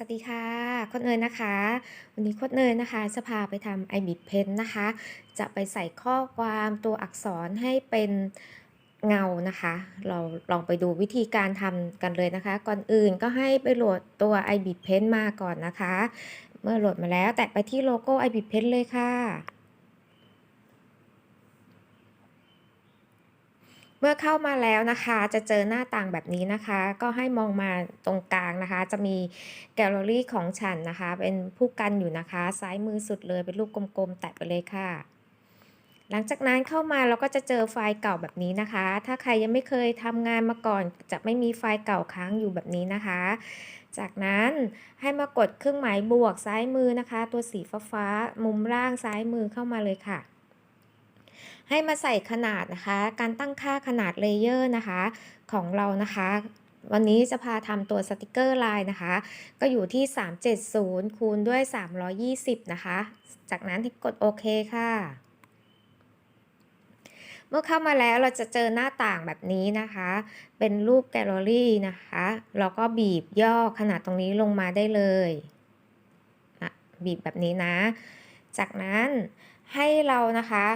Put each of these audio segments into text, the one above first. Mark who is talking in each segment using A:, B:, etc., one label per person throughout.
A: สวัสดีค่ะโคดเนยนะคะ วันนี้โคดเนยนะคะ จะพาไปทำไอบิดเพนนะคะ จะไปใส่ข้อความตัวอักษรให้เป็นเงานะคะ เราลองไปดูวิธีการทำกันเลยนะคะ ก่อนอื่นก็ให้ไปโหลดตัว iBit Pen มาก่อนนะคะ เมื่อโหลดมาแล้วแตะไปที่โลโก้ iBit Pen เลยค่ะ เมื่อเข้ามาแล้วนะคะจะเจอหน้าต่างแบบนี้นะคะ ก็ให้มองมาตรงกลางนะคะ จะมีแกลเลอรี่ของฉันนะคะ เป็นผู้กันอยู่นะคะ ซ้ายมือสุดเลยเป็นรูปกลมๆแตะไปเลยค่ะ หลังจากนั้นเข้ามาเราก็จะเจอไฟล์เก่าแบบนี้นะคะ ถ้าใครยังไม่เคยทำงานมาก่อน จะไม่มีไฟล์เก่าค้างอยู่แบบนี้นะคะ จากนั้นให้มากดเครื่องหมายบวกซ้ายมือนะคะ ตัวสีฟ้าๆมุมล่างซ้ายมือเข้ามาเลยค่ะ ให้มาใส่ขนาดนะคะ การตั้งค่าขนาดเลเยอร์นะคะของเรานะคะ วันนี้จะพาทำตัวสติกเกอร์ลายนะคะ ก็อยู่ที่ 370 คูณด้วย 320 นะคะ จากนั้นที่กดโอเคค่ะเมื่อเข้ามาแล้วเราจะเจอหน้าต่างแบบนี้นะคะ เป็นรูปแกลเลอรี่นะคะ แล้วก็บีบย่อขนาดตรงนี้ลงมาได้เลยนะบีบแบบนี้นะ จากนั้นให้เรานะคะ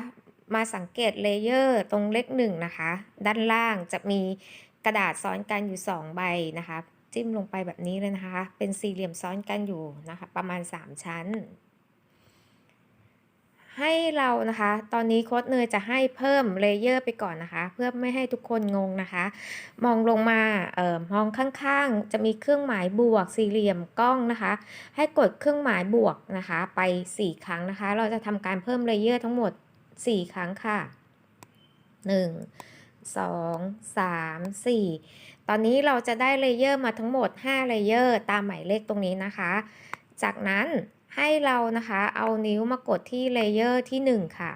A: มาสังเกตเลเยอร์ตรงเลขหนึ่งนะคะ ด้านล่างจะมีกระดาษซ้อนกันอยู่ 2 ใบนะคะ จิ้มลงไปแบบนี้เลยนะคะ เป็นสี่เหลี่ยมซ้อนกันอยู่นะคะ ประมาณ 3 ชั้น ให้เรานะคะ ตอนนี้โค้ดเนยจะให้เพิ่มเลเยอร์ไปก่อนนะคะ เพื่อไม่ให้ทุกคนงงนะคะ มองลงมาเอ่อมองข้างๆ จะมีเครื่องหมายบวกสี่เหลี่ยมกล้องนะคะ ให้กดเครื่องหมายบวกนะคะ ไป 4 ครั้งนะคะ เราจะทำการเพิ่มเลเยอร์ทั้งหมด 4 ครั้งค่ะ 1 2 3 4 ตอนนี้เราจะได้เลเยอร์มาทั้งหมด 5 เลเยอร์ตามหมายเลขตรงนี้นะคะ จากนั้นให้เรานะคะเอานิ้วมากดที่เลเยอร์ที่ 1 ค่ะ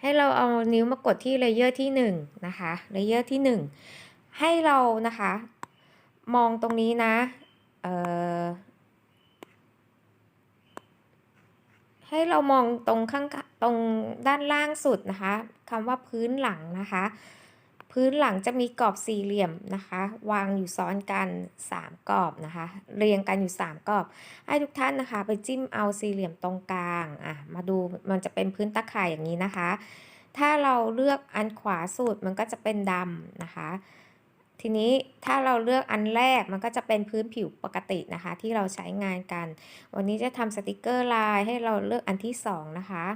A: ให้เราเอานิ้วมากดที่เลเยอร์ที่ 1 นะคะ เลเยอร์ที่ 1 ให้เรานะคะ มองตรงนี้นะ เอ่อให้ เรามองตรงข้างตรงด้านล่างสุดนะคะคำว่าพื้นหลังนะคะ พื้นหลังจะมีกรอบสี่เหลี่ยมนะคะ วางอยู่ซ้อนกัน 3 กรอบนะคะ เรียงกันอยู่ 3 กรอบ ให้ทุกท่านนะคะ ไปจิ้มเอาสี่เหลี่ยมตรงกลางอะมาดูมันจะเป็นพื้นตะข่ายอย่างนี้นะคะ ถ้าเราเลือกอันขวาสุดมันก็จะเป็นดำนะคะ ทีนี้ถ้าเราเลือกอันแรกมันก็จะเป็นพื้นผิวปกตินะคะ ที่เราใช้งานกัน วันนี้จะทำสติกเกอร์ลายให้เราเลือกอันที่2นะคะ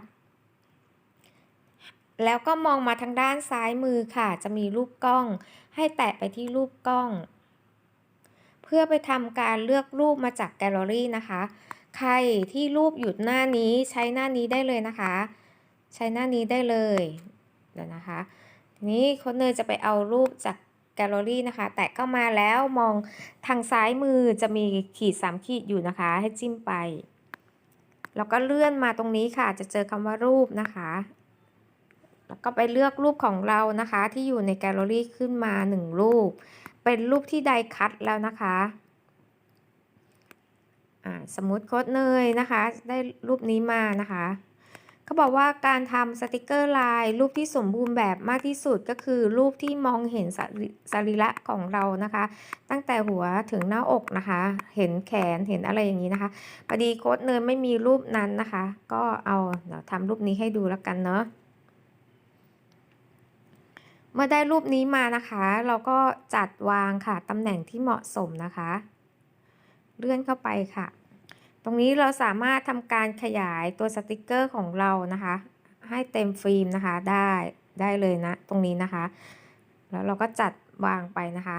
A: แล้วก็มองมาทางด้านซ้ายมือค่ะ จะมีรูปกล้อง ให้แตะไปที่รูปกล้อง เพื่อไปทำการเลือกรูปมาจากแกลเลอรี่นะคะ ใครที่รูปอยู่หน้านี้ใช้หน้านี้ได้เลยนะคะ ใช้หน้านี้ได้เลยเดี๋ยวนะคะ ทีนี้คนเนยจะไปเอารูปจาก แกลเลอรี่นะคะ แตะเข้ามาแล้วมองทางซ้ายมือจะมีขีดสามขีดอยู่นะคะ ให้จิ้มไป แล้วก็เลื่อนมาตรงนี้ค่ะ จะเจอคำว่ารูปนะคะ แล้วก็ไปเลือกรูปของเรานะคะ ที่อยู่ในแกลเลอรี่ขึ้นมาหนึ่งรูป เป็นรูปที่ไดคัตแล้วนะคะสมมติโค้ดเนยนะคะ ได้รูปนี้มานะคะ เขาบอกว่าการทำสติกเกอร์ลายรูปที่สมบูรณ์แบบมากที่สุดก็คือรูปที่มองเห็นสรีสรีระของเรานะคะ ตั้งแต่หัวถึงหน้าอกนะคะ เห็นแขนเห็นอะไรอย่างนี้นะคะพอดีโค้ดเนยไม่มีรูปนั้นนะคะ ก็เอาเดี๋ยวทำรูปนี้ให้ดูแล้วกันเนาะเมื่อได้รูปนี้มานะคะ เราก็จัดวางค่ะตำแหน่งที่เหมาะสมนะคะ เลื่อนเข้าไปค่ะ ตรงนี้เราสามารถทำการขยายตัวสติกเกอร์ของเรานะคะ ให้เต็มฟิล์มนะคะได้ได้เลยนะ ตรงนี้นะคะ แล้วเราก็จัดวางไปนะคะ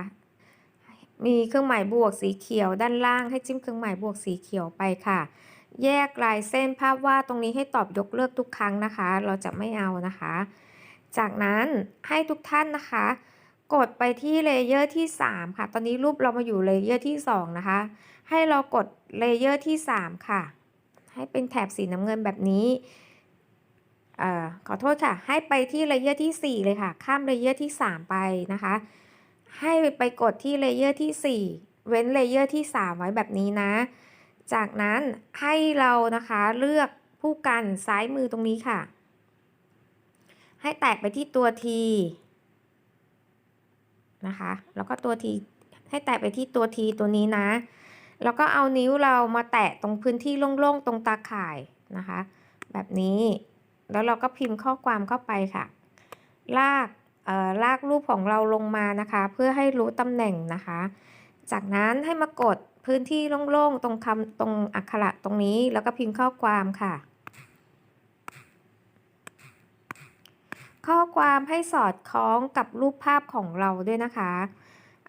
A: มีเครื่องหมายบวกสีเขียวด้านล่างให้จิ้มเครื่องหมายบวกสีเขียวไปค่ะ แยกลายเส้นภาพวาดตรงนี้ให้ตอบยกเลิกทุกครั้งนะคะ เราจะไม่เอานะคะ จากนั้นให้ทุกท่านนะคะ กดไปที่เลเยอร์ที่ 3 ค่ะ ตอนนี้รูปเรามาอยู่เลเยอร์ที่ 2 นะคะ ให้เรากดเลเยอร์ที่ 3 ค่ะ ให้เป็นแถบสีน้ำเงินแบบนี้เอ่อขอโทษค่ะ ให้ไปที่เลเยอร์ที่ 4 เลยค่ะ ข้ามเลเยอร์ที่ 3 ไปนะคะ ให้ไปกดที่เลเยอร์ที่ 4 เว้นเลเยอร์ที่ 3 ไว้แบบนี้นะ จากนั้นให้เรานะคะเลือกผู้กันซ้ายมือตรงนี้ค่ะ ให้แตะไปที่ตัว T นะคะ แล้วก็ตัว T ให้แตะไปที่ตัวทีตัวนี้นะ แล้วก็เอานิ้วเรามาแตะตรงพื้นที่โล่งๆตรงตาข่ายนะคะ แบบนี้แล้วเราก็พิมพ์ข้อความเข้าไปค่ะ ลากเอ่อลากรูปของเราลงมานะคะ เพื่อให้รู้ตำแหน่งนะคะ จากนั้นให้มากดพื้นที่โล่งๆตรงคำตรงอักขระตรงนี้ แล้วก็พิมพ์ข้อความค่ะ ข้อความให้สอดคล้องกับรูปภาพของเราด้วยนะคะ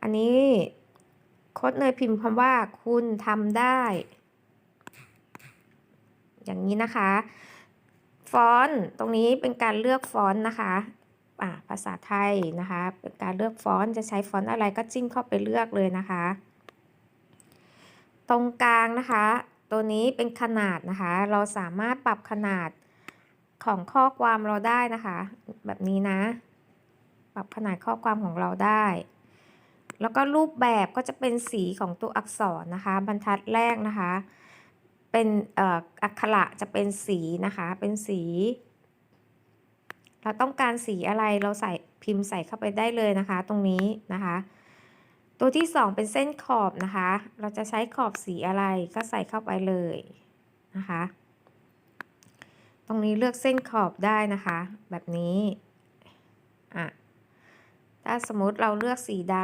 A: อันนี้โค้ดเนยพิมพ์คำว่าคุณทำได้ อย่างนี้นะคะ ฟอนต์ตรงนี้เป็นการเลือกฟอนต์นะคะอ่าภาษาไทยนะคะเป็นการเลือกฟอนต์จะใช้ฟอนต์อะไรก็จิ้มเข้าไปเลือกเลยนะคะ ตรงกลางนะคะ ตัวนี้เป็นขนาดนะคะ เราสามารถปรับขนาด ของข้อความเราได้นะคะ แบบนี้นะ ปรับขนาดข้อความของเราได้ แล้วก็รูปแบบก็จะเป็นสีของตัวอักษรนะคะ บรรทัดแรกนะคะ เป็นอักขระจะเป็นสีนะคะ เป็นสี เราต้องการสีอะไรเราใส่พิมพ์ใส่เข้าไปได้เลยนะคะ ตรงนี้นะคะ ตัวที่ 2 เป็นเส้นขอบนะคะ เราจะใช้ขอบสีอะไรก็ใส่เข้าไปเลยนะคะ ตรงนี้เลือกเส้นขอบได้นะคะ แบบนี้อะถ้าสมมติเราเลือกสีด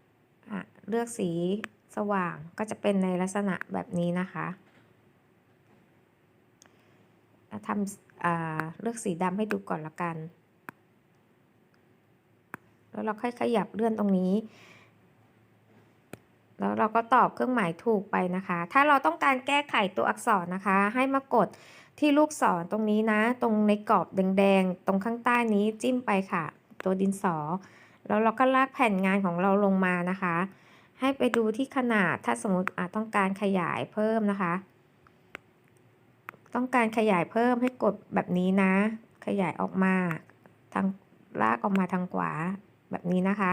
A: ำอะเลือกสีสว่างก็จะเป็นในลักษณะแบบนี้นะคะทำเลือกสีดำให้ดูก่อนละกัน แล้วเราค่อยขยับเลื่อนตรงนี้ แล้วเราก็ตอบเครื่องหมายถูกไปนะคะ ถ้าเราต้องการแก้ไขตัวอักษรนะคะ ให้มากด ที่ลูกศรตรงนี้นะ ตรงในกรอบแดงๆ ตรงข้างใต้นี้จิ้มไปค่ะ ตัวดินสอ แล้วเราก็ลากแผ่นงานของเราลงมานะคะ ให้ไปดูที่ขนาดถ้าสมมติต้องการขยายเพิ่มนะคะ ต้องการขยายเพิ่มให้กดแบบนี้นะ ขยายออกมาทางลากออกมาทางขวาแบบนี้นะคะ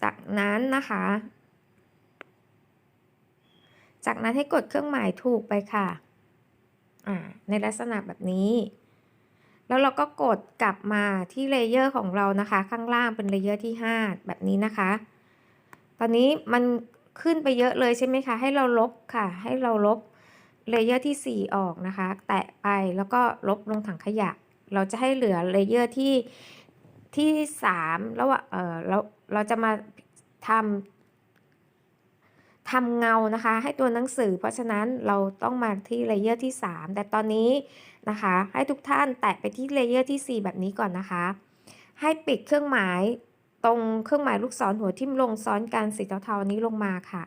A: จากนั้นนะคะ จากนั้นให้กดเครื่องหมายถูกไปค่ะ ในลักษณะแบบนี้ แล้วเราก็กดกลับมาที่เลเยอร์ของเรานะคะ ข้างล่างเป็นเลเยอร์ที่ 5 แบบนี้นะคะ ตอนนี้มันขึ้นไปเยอะเลยใช่ไหมคะ ให้เราลบค่ะ ให้เราลบเลเยอร์ที่ 4 ออกนะคะ แตะไปแล้วก็ลบลงถังขยะ เราจะให้เหลือเลเยอร์ที่ที่ 3 แล้วเออเราเราจะมาทำ ทำเงานะคะ ให้ตัวหนังสือ เพราะฉะนั้นเราต้องมาที่เลเยอร์ที่ 3 แต่ตอนนี้นะคะ ให้ทุกท่านแตะไปที่เลเยอร์ที่ 4 แบบนี้ก่อนนะคะ ให้ปิดเครื่องหมายตรงเครื่องหมายลูกศรหัวทิ่มลงซ้อนกันสีเทาๆนี้ลงมาค่ะ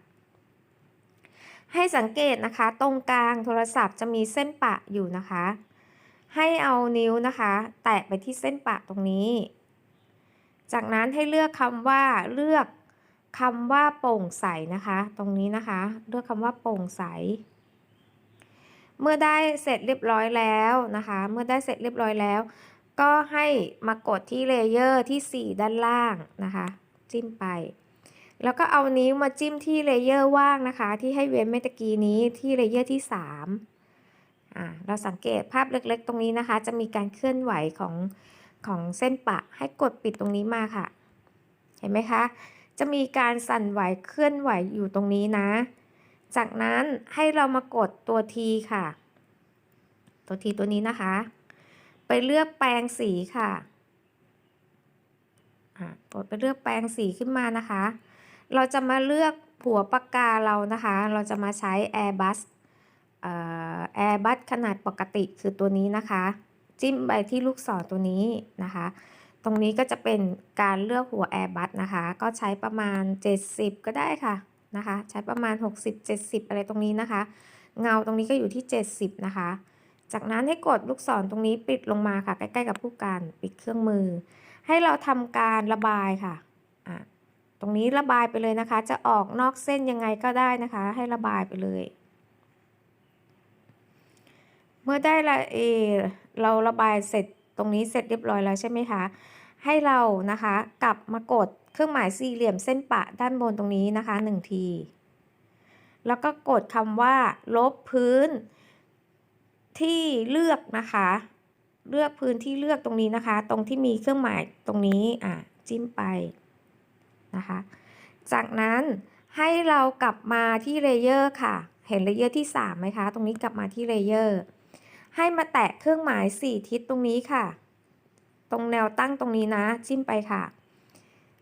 A: ให้สังเกตนะคะ ตรงกลางโทรศัพท์จะมีเส้นปะอยู่นะคะ ให้เอานิ้วนะคะ แตะไปที่เส้นปะตรงนี้ จากนั้นให้เลือกคำว่าเลือก คำว่าโปร่งใสนะคะ ตรงนี้นะคะเลือกคำว่าโปร่งใส เมื่อได้เสร็จเรียบร้อยแล้วนะคะ เมื่อได้เสร็จเรียบร้อยแล้ว ก็ให้มากดที่เลเยอร์ที่ 4 ด้านล่างนะคะ จิ้มไป แล้วก็เอานิ้วมาจิ้มที่เลเยอร์ว่างนะคะ ที่ให้เว้นเมื่อกี้นี้ที่เลเยอร์ที่ 3อ่าเราสังเกตภาพเล็กๆ ตรงนี้นะคะ จะมีการเคลื่อนไหวของของเส้นปะให้กดปิดตรงนี้มาค่ะ เห็นไหมคะ จะมีการสั่นไหวเคลื่อนไหวอยู่ตรงนี้นะ จากนั้นให้เรามากดตัวทีค่ะ ตัวทีตัวนี้นะคะ ไปเลือกแปรงสีค่ะกดไปเลือกแปรงสีขึ้นมานะคะ เราจะมาเลือกหัวปากกาเรานะคะ เราจะมาใช้ Airbus เอ่อ Airbus ขนาดปกติคือตัวนี้นะคะ จิ้มไปที่ลูกศรตัวนี้นะคะ ตรงนี้ก็จะเป็นการเลือกหัว Airbus นะคะ ก็ใช้ประมาณ 70 ก็ได้ค่ะนะคะ ใช้ประมาณ 60-70 อะไรตรงนี้นะคะ เงาตรงนี้ก็อยู่ที่ 70 นะคะ จากนั้นให้กดลูกศรตรงนี้ปิดลงมาค่ะ ใกล้ๆกับผู้การปิดเครื่องมือ ให้เราทำการระบายค่ะอะ ตรงนี้ระบายไปเลยนะคะ จะออกนอกเส้นยังไงก็ได้นะคะ ให้ระบายไปเลย เมื่อได้ละเอเราระบายเสร็จ ตรงนี้เสร็จเรียบร้อยแล้วใช่ไหมคะ ให้เรานะคะกลับมากดเครื่องหมายสี่เหลี่ยมเส้นปะด้านบนตรงนี้นะคะหนึ่งที แล้วก็กดคำว่า ลบพื้นที่เลือกนะคะ เลือกพื้นที่เลือกตรงนี้นะคะ ตรงที่มีเครื่องหมายตรงนี้อะจิ้มไปนะคะ จากนั้นให้เรากลับมาที่เลเยอร์ค่ะ เห็นเลเยอร์ที่3ไหมคะ ตรงนี้กลับมาที่เลเยอร์ ให้มาแตะเครื่องหมาย 4 ทิศตรงนี้ค่ะ ตรงแนวตั้งตรงนี้นะ จิ้มไปค่ะ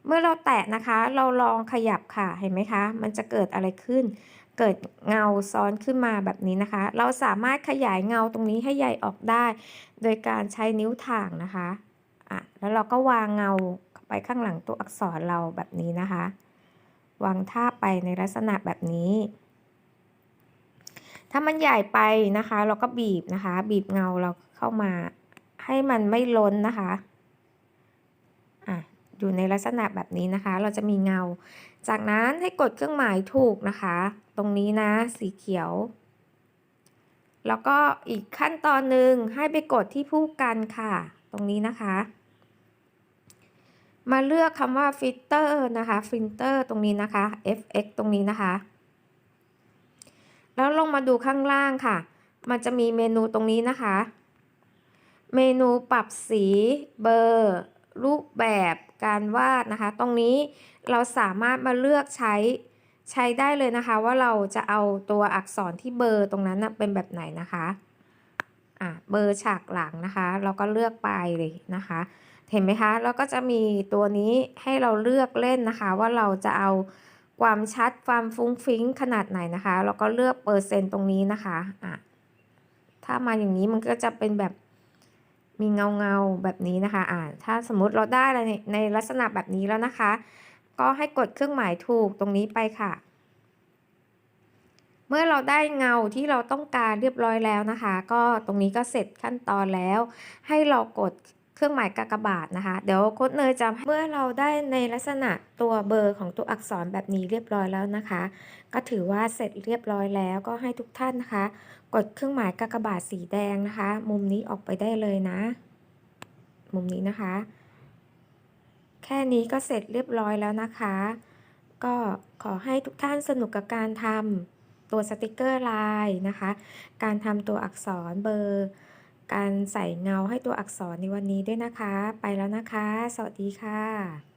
A: เมื่อเราแตะนะคะ เราลองขยับค่ะ เห็นไหมคะ มันจะเกิดอะไรขึ้น เกิดเงาซ้อนขึ้นมาแบบนี้นะคะ เราสามารถขยายเงาตรงนี้ให้ใหญ่ออกได้ โดยการใช้นิ้วถ่างนะคะอะแล้วเราก็วางเงาไปข้างหลังตัวอักษรเราแบบนี้นะคะ วางท่าไปในลักษณะแบบนี้ ถ้ามันใหญ่ไปนะคะ เราก็บีบนะคะ บีบเงาเราเข้ามาให้มันไม่ล้นนะคะอะอยู่ในลักษณะแบบนี้นะคะ เราจะมีเงา จากนั้นให้กดเครื่องหมายถูกนะคะ ตรงนี้นะ สีเขียว แล้วก็อีกขั้นตอนหนึ่งให้ไปกดที่ผู้กันค่ะ ตรงนี้นะคะ มาเลือกคำว่าฟิลเตอร์นะคะ ฟิลเตอร์ตรงนี้นะคะ fx ตรงนี้นะคะ แล้วลงมาดูข้างล่างค่ะ มันจะมีเมนูตรงนี้นะคะ เมนูปรับสีเบอร์ รูปแบบการวาดนะคะ ตรงนี้เราสามารถมาเลือกใช้ใช้ได้เลยนะคะ ว่าเราจะเอาตัวอักษรที่เบอร์ตรงนั้นนะเป็นแบบไหนนะคะอะเบอร์ฉากหลังนะคะ เราก็เลือกไปเลยนะคะ เห็นไหมคะ แล้วก็จะมีตัวนี้ให้เราเลือกเล่นนะคะ ว่าเราจะเอา ความชัดความฟุ้งฟิ้งขนาดไหนนะคะแล้วก็เลือกเปอร์เซ็นต์ตรงนี้นะคะอะถ้ามาอย่างนี้มันก็จะเป็นแบบมีเงาเงาแบบนี้นะคะอ่าถ้าสมมติเราได้ในในลักษณะแบบนี้แล้วนะคะ ก็ให้กดเครื่องหมายถูกตรงนี้ไปค่ะ เมื่อเราได้เงาที่เราต้องการเรียบร้อยแล้วนะคะ ก็ตรงนี้ก็เสร็จขั้นตอนแล้ว ให้เรากด เครื่องหมายกากบาทนะคะ เดี๋ยวโค้ดเนยจะเมื่อเราได้ในลักษณะตัวเบอร์ของตัวอักษรแบบนี้เรียบร้อยแล้วนะคะ ก็ถือว่าเสร็จเรียบร้อยแล้วก็ให้ทุกท่านนะคะ กดเครื่องหมายกากบาทสีแดงนะคะ มุมนี้ออกไปได้เลยนะ มุมนี้นะคะ แค่นี้ก็เสร็จเรียบร้อยแล้วนะคะ ก็ขอให้ทุกท่านสนุกกับการทำตัวสติกเกอร์ลายนะคะ การทำตัวอักษรเบอร์ การใส่เงาให้ตัวอักษรในวันนี้ด้วยนะคะ ไปแล้วนะคะ สวัสดีค่ะ